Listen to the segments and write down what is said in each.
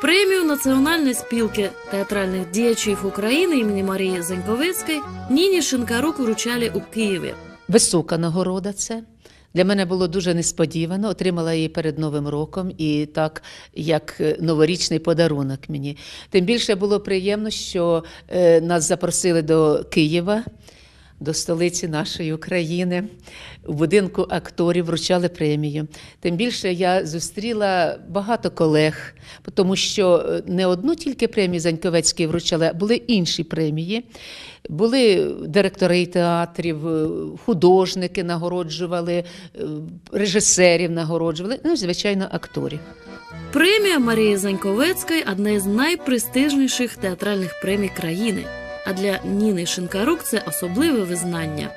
Премію Національної спілки театральних діячів України імені Марії Заньковецької Ніні Шинкарук вручали у Києві. Висока нагорода це. Для мене було дуже несподівано. Отримала її перед Новим роком і так, як е, новорічний подарунок мені. Тим більше було приємно, що е, нас запросили до Києва, до столиці нашої України. В будинку акторів вручали премію. Тим більше я зустріла багато колег, тому що е, не одну тільки премію Заньковецької вручали, а були інші премії. Були директори театрів, е, художники нагороджували, е, режисерів нагороджували, ну, звичайно, акторів. Премія Марії Заньковецької одна із найпрестижніших театральних премій країни. А для Ніни Шинкарук це особливе визнання.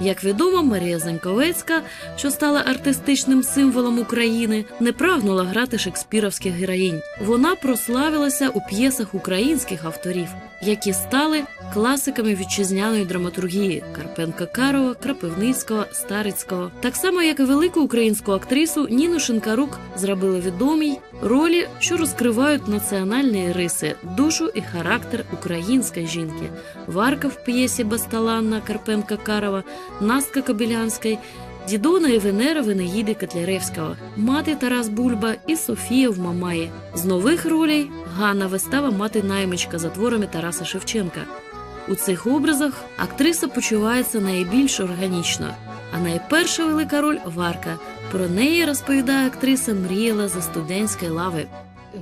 Як відомо, Марія Заньковецька, що стала артистичним символом України, не прагнула грати шекспіровських героїнь. Вона прославилася у п'єсах українських авторів, які стали класиками вітчизняної драматургії Карпенка Карова, Крапивницького, Старицького. Так само, як і велику українську актрису Ніну Шинкарук зробили відомі ролі, що розкривають національні риси, душу і характер української жінки. Варка в п'єсі Басталанна Карпенка Карова, Настка Кобилянська, Дідона і Венера в Котляревського, мати Тарас Бульба і Софія в Мамаї. З нових ролей Ганна вистава мати наймичка за творами Тараса Шевченка. У цих образах актриса почувається найбільш органічно. А найперша велика роль Варка. Про неї розповідає актриса мріяла за студентської лави.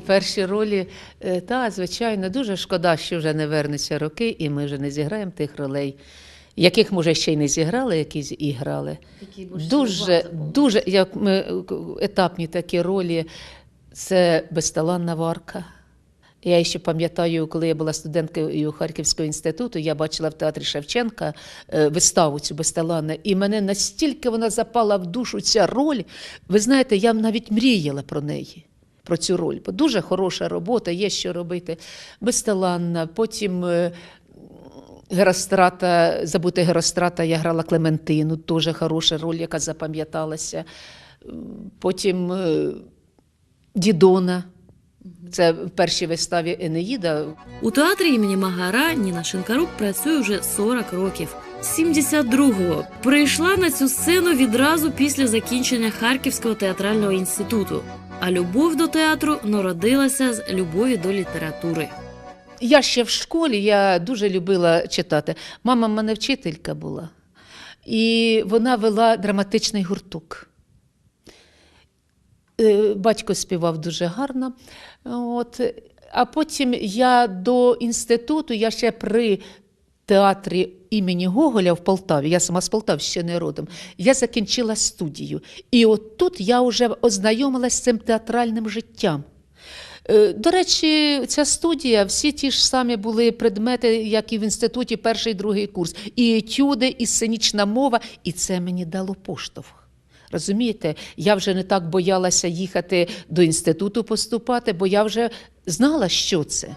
Перші ролі, е, та, звичайно, дуже шкода, що вже не вернуться роки, і ми вже не зіграємо тих ролей, яких, може, ще й не зіграли, які з- і грали. Дуже, дуже як ми, етапні такі ролі. Це безталанна варка. Я ще пам'ятаю, коли я була студенткою Харківського інституту, я бачила в театрі Шевченка е, виставу цю безталанна, і мене настільки вона запала в душу ця роль. Ви знаєте, я навіть мріяла про неї. Про цю роль, бо дуже хороша робота, є що робити. Безталанна. Потім е, Герострата, забути Герострата, я грала Клементину, дуже хороша роль, яка запам'яталася. Потім е, Дідона. Це в першій виставі Енеїда. У театрі імені Магара Ніна Шинкарук працює вже 40 років. З 72-го прийшла на цю сцену відразу після закінчення Харківського театрального інституту. А любов до театру народилася з любові до літератури. Я ще в школі я дуже любила читати. Мама в мене вчителька була, і вона вела драматичний гурток. Е, Батько співав дуже гарно. От. А потім я до інституту, я ще при театрі імені Гоголя в Полтаві, я сама з Полтавщини родом, я закінчила студію. І от тут я вже ознайомилася з цим театральним життям. Е, До речі, ця студія, всі ті ж самі були предмети, як і в інституті, перший другий курс. І етюди, і сценічна мова, і це мені дало поштовх. Розумієте, я вже не так боялася їхати до інституту поступати, бо я вже знала, що це.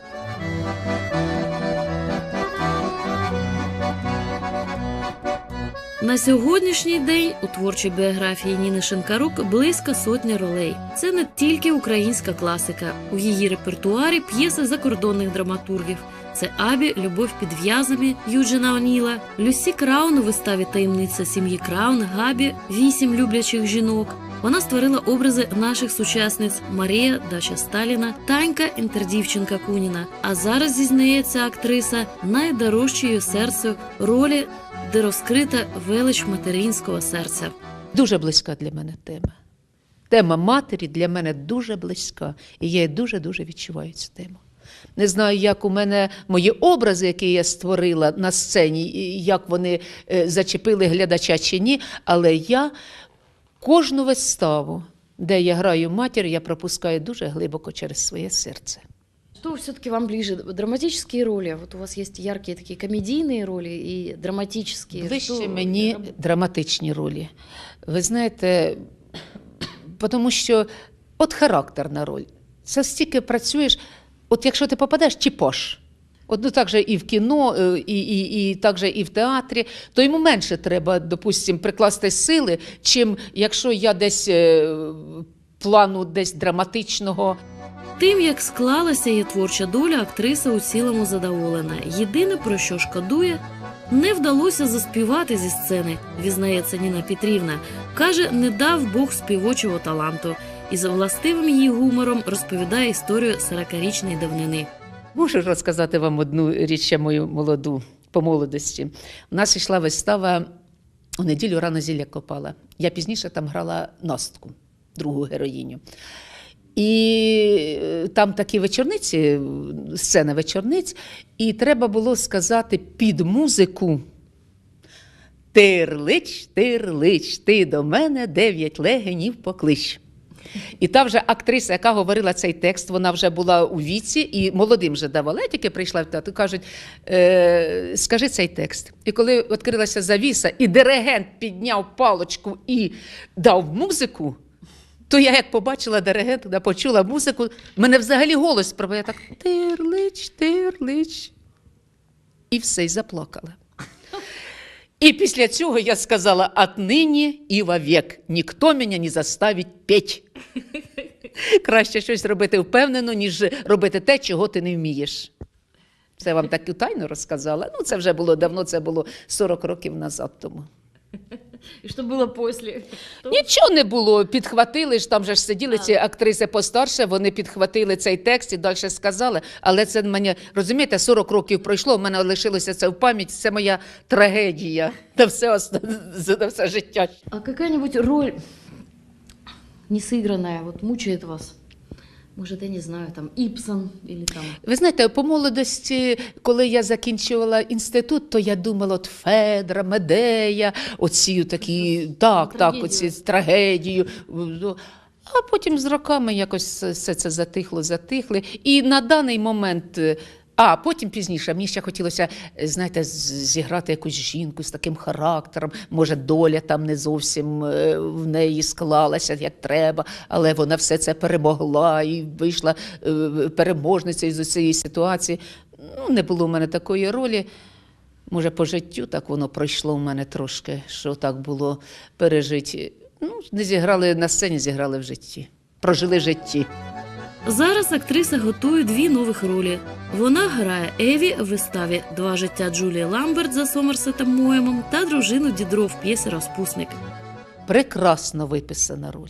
На сьогоднішній день у творчій біографії Ніни Шинкарук близько сотні ролей. Це не тільки українська класика. У її репертуарі п'єси закордонних драматургів. Це Абі, Любов під в'язами Юджина Оніла, Люсі Краун у виставі Таємниця сім'ї Краун, Габі, вісім люблячих жінок. Вона створила образи наших сучасниць Марія, Дача Сталіна, Танька, інтердівчинка Куніна. А зараз зізнається актриса найдорожчою серцю ролі, де розкрита велич материнського серця. Дуже близька для мене тема. Тема матері для мене дуже близька, і я дуже-дуже відчуваю цю тему. Не знаю, як у мене мої образи, які я створила на сцені, як вони е, зачепили глядача чи ні, але я кожну виставу, де я граю матір, я пропускаю дуже глибоко через своє серце. Что все-таки вам ближе? Драматические роли? Вот у вас есть яркие такие комедийные роли и драматические. Ближче Что- мені драматичні ролі. Ви знаєте, тому що от характерна роль. Це стільки працюєш, от якщо ти попадеш, чіпош. От ну, так же і в кіно, е, і, і, і так же і в театрі, то йому менше треба, допустимо, прикласти сили, чим якщо я десь е, плану десь драматичного. Тим, як склалася її творча доля, актриса у цілому задоволена. Єдине, про що шкодує, не вдалося заспівати зі сцени, візнається Ніна Петрівна. Каже, не дав Бог співочого таланту. І за властивим її гумором розповідає історію 40-річної давнини. Можу розказати вам одну річ ще мою молоду по молодості. У нас йшла вистава у неділю рано зілля копала. Я пізніше там грала Настку, другу героїню. І е, там такі вечорниці, сцена вечорниць, і треба було сказати під музику. Тирлич, тирлич, ти до мене дев'ять легенів поклич. І та вже актриса, яка говорила цей текст, вона вже була у віці і молодим вже давала. Тільки прийшла в театр, кажуть, е, скажи цей текст. І коли відкрилася завіса, і диригент підняв палочку і дав музику, то я як побачила диригента, почула музику, мене взагалі голос пробив. Я так тирлич, тирлич. І все, і заплакала. І після цього я сказала: отнині і вовек ніхто мене не заставить петь. Краще щось робити впевнено, ніж робити те, чого ти не вмієш. Це вам таку тайну розказала. Ну, це вже було давно, це було 40 років назад тому. І що було після? Нічого не було. Підхватили ж там же ж сиділи ці актриси постарше. Вони підхватили цей текст і далі сказали. Але це мені розумієте, 40 років пройшло. в мене лишилося це в пам'яті. Це моя трагедія на все на все життя. А какая-нибудь роль не сыгранная вот мучает вас? Может, я не знаю, там Ипсон или там... Ви знаєте, по молодості, коли я закінчувала інститут, то я думала, от Федра, Медея, оці такі, так, так, оці трагедію. А потім з роками якось все це затихло, затихли. І на даний момент. А потім пізніше мені ще хотілося, е, знаєте, зіграти якусь жінку з таким характером. Може, доля там не зовсім е, в неї склалася як треба, але вона все це перемогла і вийшла е, переможницею з цієї ситуації. Ну, не було в мене такої ролі. Може, по життю так воно пройшло в мене трошки, що так було пережити. Ну, не зіграли на сцені, зіграли в житті. Прожили в житті. Зараз актриса готує дві нових ролі. Вона грає Еві в виставі Два життя Джулії Ламберт за Сомерсетом Моємом та дружину Дідро в п'єсі Розпусник. Прекрасно виписана роль.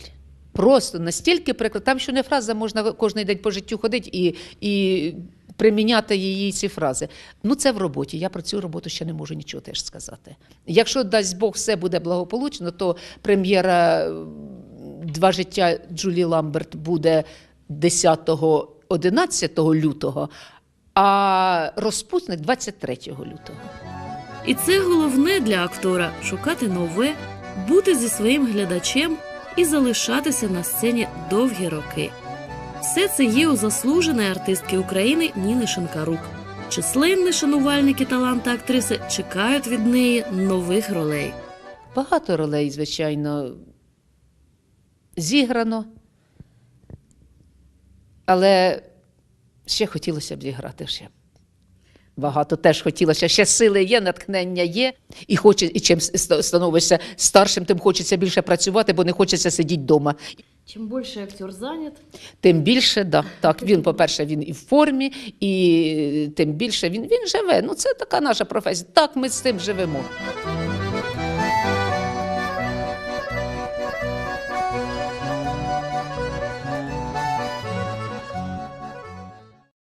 Просто настільки прекрасно. Там що не фраза, можна кожен день по життю ходити і, і приміняти її ці фрази. Ну, це в роботі. Я про цю роботу ще не можу нічого теж сказати. Якщо дасть Бог все буде благополучно, то прем'єра Два життя Джулі Ламберт буде 10-11 лютого, а розпусник 23 лютого. І це головне для актора шукати нове, бути зі своїм глядачем і залишатися на сцені довгі роки. Все це є у заслуженої артистки України Ніни Шинкарук. Численні шанувальники таланта актриси чекають від неї нових ролей. Багато ролей, звичайно, зіграно. Але ще хотілося б зіграти ще. Багато теж хотілося. Ще сили є, натхнення є. І, хоче, і чим ст- становишся старшим, тим хочеться більше працювати, бо не хочеться сидіти вдома. Чим більше актер зайнят, Тим більше, да, так, він, по-перше, він і в формі, і тим більше він, він живе. Ну, це така наша професія. Так, ми з цим живемо.